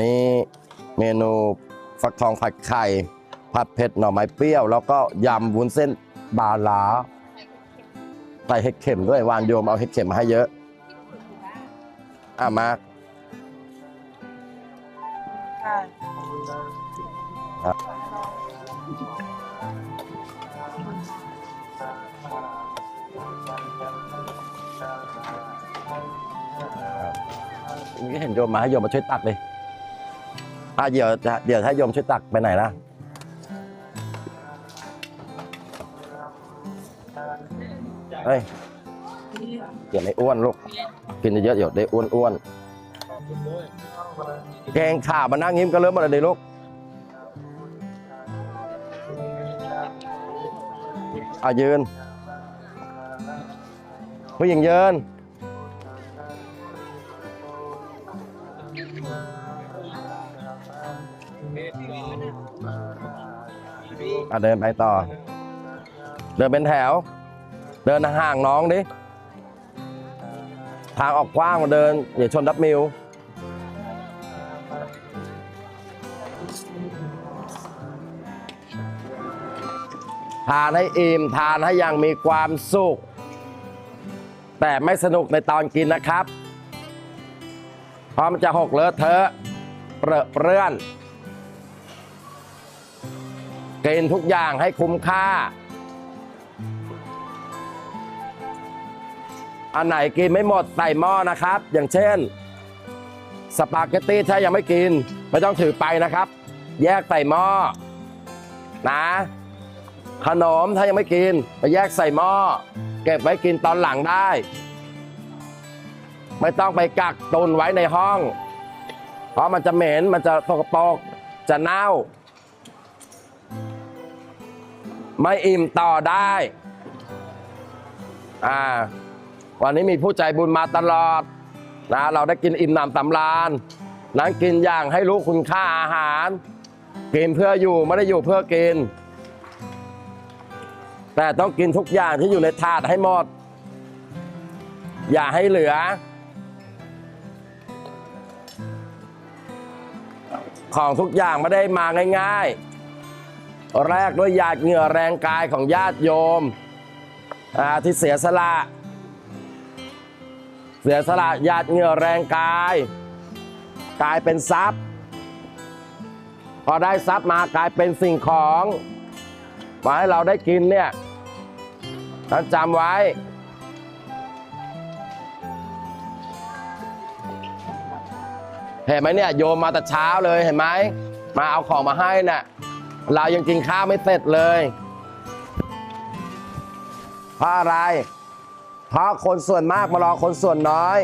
นี่เมนูฟักทองผัดไข่ ผัดเผ็ดหน่อไม้เปรี้ยว แล้วก็ยำวุ้นเส้นบาลาใส่เห็ดเข็มด้วยวานโยมเอาเห็ดเข็มมาให้เยอะ อะมาเห็นโยมมาให้โยมมาช่วยตักเลย อะเดี๋ยวเดี๋ยวถ้าโยมช่วยตักไปไหนนะเฮ้ยเดี๋ยวไม่อ้วนลูก กินเยอะๆเดี๋ยวได้อ้วนอ้วนแกงข่ามานั่งยิ้มกันเริ่มมาเลยดิลูกอะยืนผู้หญิงยืน อะเดินไปต่อ เดินเป็นแถว เดินห่างน้องดิ ทางออกกว้างมาเดินอย่าชนดับมิวทานให้อิ่มทานให้อยังมีความสุข แต่ไม่สนุกในตอนกินนะครับพราะมันจะหกเลอะเทอะเปรอะเปื้อน กินทุกอย่างให้คุ้มค่า อันไหนกินไม่หมดใส่หม้อนะครับ อย่างเช่น สปาเกตตี้ถ้ายังไม่กิน ไม่ต้องถือไปนะครับ แยกใส่หม้อนะ ขนมถ้ายังไม่กิน ไปแยกใส่หม้อเก็บไว้กินตอนหลังได้ ไม่ต้องไปกักตุนไว้ในห้อง เพราะมันจะเหม็นมันจะสกปรกจะเน่า ไม่อิ่มต่อได้ อ่า วันนี้มีผู้ใจบุญมาตลอดนะเราได้กินอิ่มหนำสำราญนั้นกินอย่างให้รู้คุณค่าอาหาร กินเพื่ออยู่ไม่ได้อยู่เพื่อกิน แต่ต้องกินทุกอย่างที่อยู่ในถาดให้หมด อย่าให้เหลือ ของทุกอย่างไม่ได้มาง่าย ๆ แรกด้วยหยาดเหงื่อแรงกายของญาติโยมที่เสียสละ เสียสละหยาดเหงื่อแรงกาย กลายเป็นทรัพย์ พอได้ทรัพย์มากลายเป็นสิ่งของมาให้เราได้กินเนี่ยท่านจำไว้ เห็นไหมเนี่ยโยมมาแต่เช้าเลยเห็นไหมมาเอาของมาให้น่ะ เรายังกินข้าวไม่เสร็จเลยเพราะอะไรเพราะคนส่วนมากมารอคนส่วนน้อย